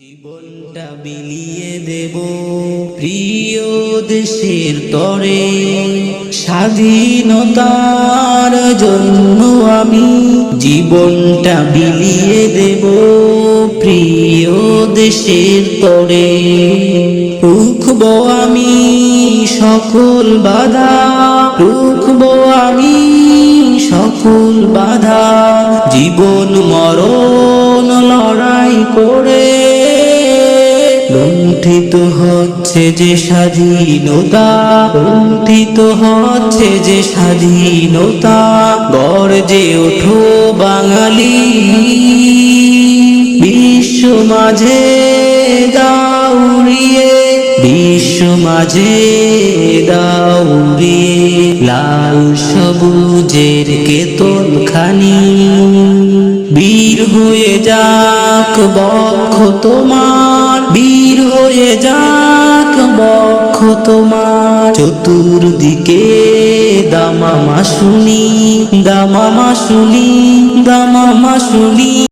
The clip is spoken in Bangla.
জীবনটা বিলিয়ে দেব প্রিয় দেশের তরে। স্বাধীনতার জন্য আমি জীবনটা বিলিয়ে দেব প্রিয় দেশের তরে। রুখব আমি সকল বাধা, রুখব আমি সকল বাধা। জীবন, মরণ, লড়াই করে লুণ্ঠিত হচ্ছে যে স্বাধীনতা লুণ্ঠিত হচ্ছে যে স্বাধীনতা, গর্জে ওঠো বাঙালি। বিশ্ব মাঝে দাউড়িয়ে বিশ্ব মাঝে দাউড়িয়ে লাল সবুজের কেতন খানি বীর হয়ে যাক বক্ষ তোমার বীর হয়ে যাক বক্ষ তোমার। চতুর্দিকে দামামা শুনি দামামা শুনি দামামা শুনি।